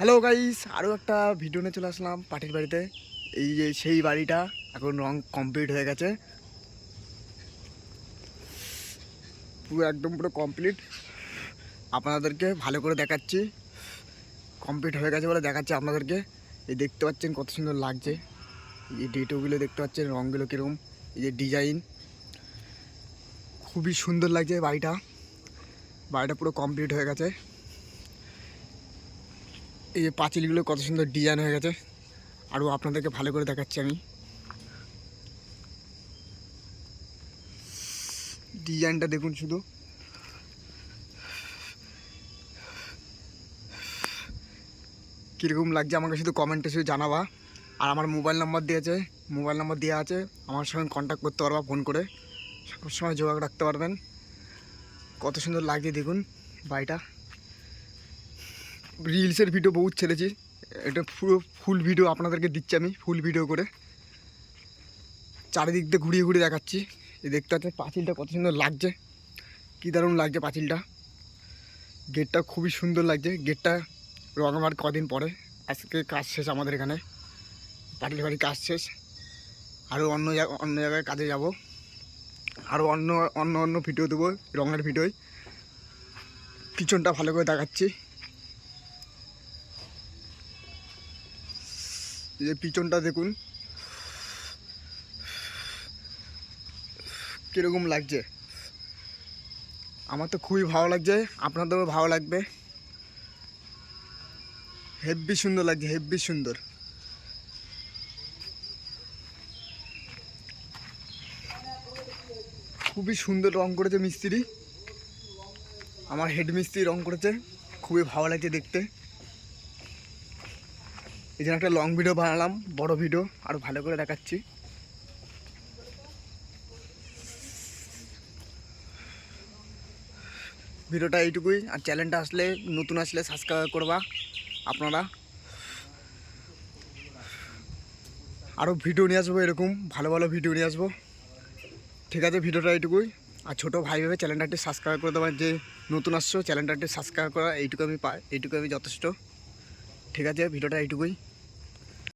Hello guys আরও একটা video নিয়ে চলে আসলাম পার্টির বাড়িতে। এই যে সেই বাড়িটা এখন রং কমপ্লিট হয়ে গেছে। পুরো একদম পুরো কমপ্লিট আপনাদেরকে ভালো করে দেখাচ্ছি। কমপ্লিট হয়ে গেছে বলে দেখাচ্ছি আপনাদেরকে। এই দেখতে পাচ্ছেন কত সুন্দর লাগছে। এই ডেটোগুলো দেখতে পাচ্ছেন রঙগুলো কীরকম। এই যে ডিজাইন খুবই সুন্দর লাগছে বাড়িটা। বাড়িটা পুরো কমপ্লিট হয়ে গেছে। এই যে পাঁচিলগুলো কত সুন্দর ডিজাইন হয়ে গেছে। আরও আপনাদেরকে ভালো করে দেখাচ্ছি আমি। ডিজাইনটা দেখুন শুধু। কীরকম লাগছে আমাকে শুধু কমেন্টে শুধু জানাবা। আর আমার মোবাইল নাম্বার দিয়েছে মোবাইল নাম্বার দেওয়া আছে, আমার সঙ্গে কন্ট্যাক্ট করতে পারবা ফোন করে। সবসময় যোগাযোগ রাখতে পারবেন। কত সুন্দর লাগছে দেখুন বাড়িটা। রিলসের ভিডিও বহুত ছেড়েছি। এটা পুরো ফুল ভিডিও আপনাদেরকে দিচ্ছি আমি ফুল ভিডিও করে। চারিদিক দিয়ে ঘুরিয়ে ঘুরিয়ে দেখাচ্ছি। এই দেখতে পাচ্ছেন পাঁচিলটা কত সুন্দর লাগছে। কী দারুণ লাগছে পাঁচিলটা। গেটটা খুবই সুন্দর লাগছে। গেটটা রং আমার কদিন পরে। আজকে কাজ শেষ আমাদের এখানে। পাটিল বাড়ির কাজ শেষ। আরও অন্য অন্য জায়গায় কাজে যাব। আরও অন্য অন্য অন্য ভিডিও দেবো রঙের ভিডিওয় পিছনটা ভালো করে দেখাচ্ছি। যে পিছনটা দেখুন। কীরকম লাগছে? আমার তো খুবই ভালো লাগছে, আপনাদেরও ভালো লাগবে। হেব্বি সুন্দর লাগছে, হেব্বি সুন্দর। খুবই সুন্দর রং করেছে মিস্ত্রি। আমার হেড মিস্ত্রি রং করেছে, খুবই ভালো লাগছে দেখতে। এই জন্য একটা লং ভিডিও বানালাম, বড় ভিডিও আরও ভালো করে দেখাচ্ছি। ভিডিওটা এইটুকুই, আর চ্যানেলটা আসলে নতুন আসলে সাবস্ক্রাইব করবা আপনারা। আরও ভিডিও নিয়ে আসব এরকম, ভালো ভালো ভিডিও নিয়ে আসব। ঠিক আছে, ভিডিওটা এইটুকুই। আর ছোটো ভাই ভেবে চ্যানেলটা একটু সাবস্ক্রাইব করে দেবেন যে নতুন আসছো চ্যানেলটা একটু সাবস্ক্রাইব করা, এইটুকু আমি পাই এইটুকু আমি যথেষ্ট। ঠিক আছে, ভিডিওটা এইটুকুই।